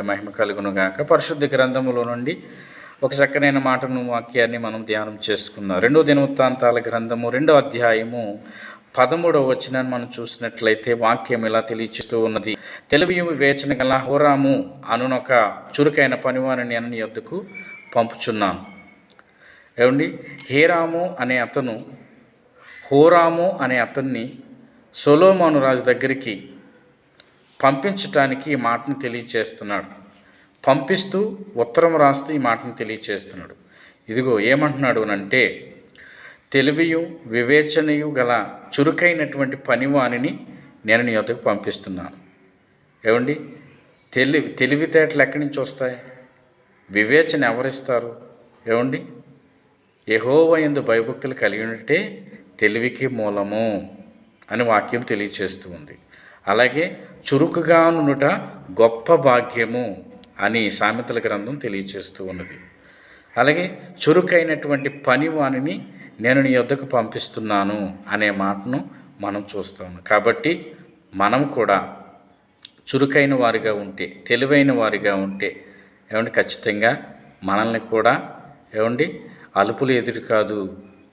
మహిమ కలుగును గాక. పరిశుద్ధ గ్రంథములో నుండి ఒక చక్కనైన మాటను వాక్యాన్ని మనం ధ్యానం చేసుకుందాం. రెండో దినవృత్తాంతాల గ్రంథము రెండో అధ్యాయము పదమూడవ వచనాన్ని మనం చూసినట్లయితే వాక్యం ఇలా తెలియచేస్తూ ఉన్నది. తెలివి వివేచన గల హోరాము అనునొక చురుకైన పనివారిని నేను నీ వద్దకు పంపుచున్నాను. ఏమండి హేరాము అనే అతను హోరాము అనే అతన్ని సొలోమాను రాజు దగ్గరికి పంపించటానికి ఈ మాటను తెలియచేస్తున్నాడు. పంపిస్తూ ఉత్తరం రాస్తూ ఈ మాటను తెలియచేస్తున్నాడు. ఇదిగో ఏమంటున్నాడు అంటే తెలివియు వివేచనయు గల చురుకైనటువంటి పనివాణిని నేను నీ వద్దకు పంపిస్తున్నాను. ఏమండి? తెలివి తెలివితేటలు ఎక్కడి నుంచి వస్తాయి? వివేచన ఎవరిస్తారు? ఏమండి? ఎహోవ ఎందు భయభక్తులు కలిగి ఉంటే తెలివికి మూలము అని వాక్యం తెలియచేస్తూ ఉంది. అలాగే చురుకుగా నుండుట గొప్ప భాగ్యము అని సామెతల గ్రంథం తెలియచేస్తూ ఉన్నది. అలాగే చురుకైనటువంటి పని వానిని నేను నీ యొద్దకు పంపిస్తున్నాను అనే మాటను మనం చూస్తాము కాబట్టి మనం కూడా చురుకైన వారిగా ఉంటే తెలివైన వారిగా ఉంటే ఏమండి ఖచ్చితంగా మనల్ని కూడా ఏమండి అలుపులు ఎదురు కాదు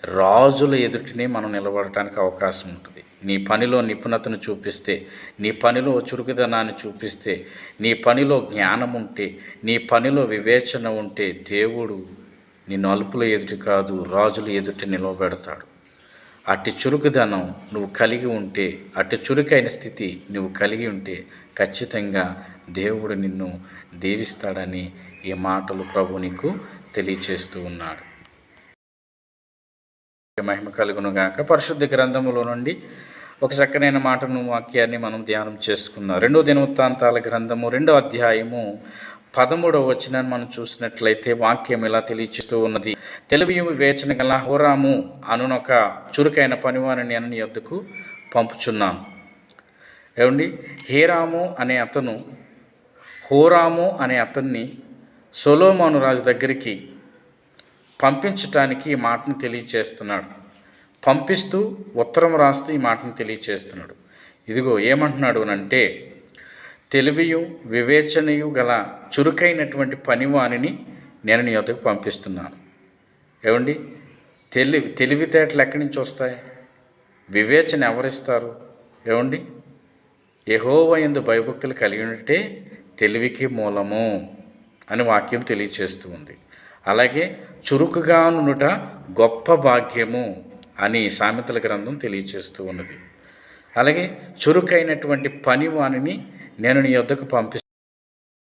రాజుల ఎదుటినే మనం నిలబడటానికి అవకాశం ఉంటుంది. నీ పనిలో నిపుణతను చూపిస్తే నీ పనిలో చురుకుదనాన్ని చూపిస్తే నీ పనిలో జ్ఞానం ఉంటే నీ పనిలో వివేచన ఉంటే దేవుడు నిన్ను అలుపుల ఎదుటి కాదు రాజుల ఎదుటి నిలవబెడతాడు. అట్టి చురుకుదనం నువ్వు కలిగి ఉంటే అట్టి చురుకైన స్థితి నువ్వు కలిగి ఉంటే ఖచ్చితంగా దేవుడు నిన్ను దీవిస్తాడని ఈ మాటలు ప్రభు నీకు తెలియచేస్తూ ఉన్నాడు. మహిమ కలుగును గాక. పరిశుద్ధ గ్రంథములో నుండి ఒక చక్కనైన మాటను వాక్యాన్ని మనం ధ్యానం చేసుకుందాం. రెండో దినవృత్తాంతాల గ్రంథము రెండో అధ్యాయము పదమూడవ వచనాన్ని మనం చూసినట్లయితే వాక్యం ఇలా తెలియచేస్తూ ఉన్నది. తెలివియు వేచన గల హోరాము అనునొక చురుకైన పనివారిని అని నీ పంపుచున్నాం. పంపుచున్నాను ఏమండి హేరాము అనే అతను హోరాము అనే అతన్ని సొలోమాను రాజు దగ్గరికి పంపించటానికి ఈ మాటను తెలియచేస్తున్నాడు. పంపిస్తూ ఉత్తరం రాస్తూ ఈ మాటను తెలియచేస్తున్నాడు. ఇదిగో ఏమంటున్నాడు అంటే తెలివియు వివేచనయు గల చురుకైనటువంటి పనివాణిని నేను నీ వద్దకు పంపిస్తున్నాను. ఏమండి? తెలివి తెలివితేటలు ఎక్కడి నుంచి వస్తాయి? వివేచన ఎవరిస్తారు? ఏమండి? ఎహోవ ఎందు భయభక్తులు కలిగి ఉంటే తెలివికి మూలము అని వాక్యం తెలియచేస్తూ ఉంది. అలాగే చురుకుగా నుండుట గొప్ప భాగ్యము అని సామెతల గ్రంథం తెలియచేస్తూ ఉన్నది. అలాగే చురుకైనటువంటి పని వానిని నేను నీ వద్దకు పంపి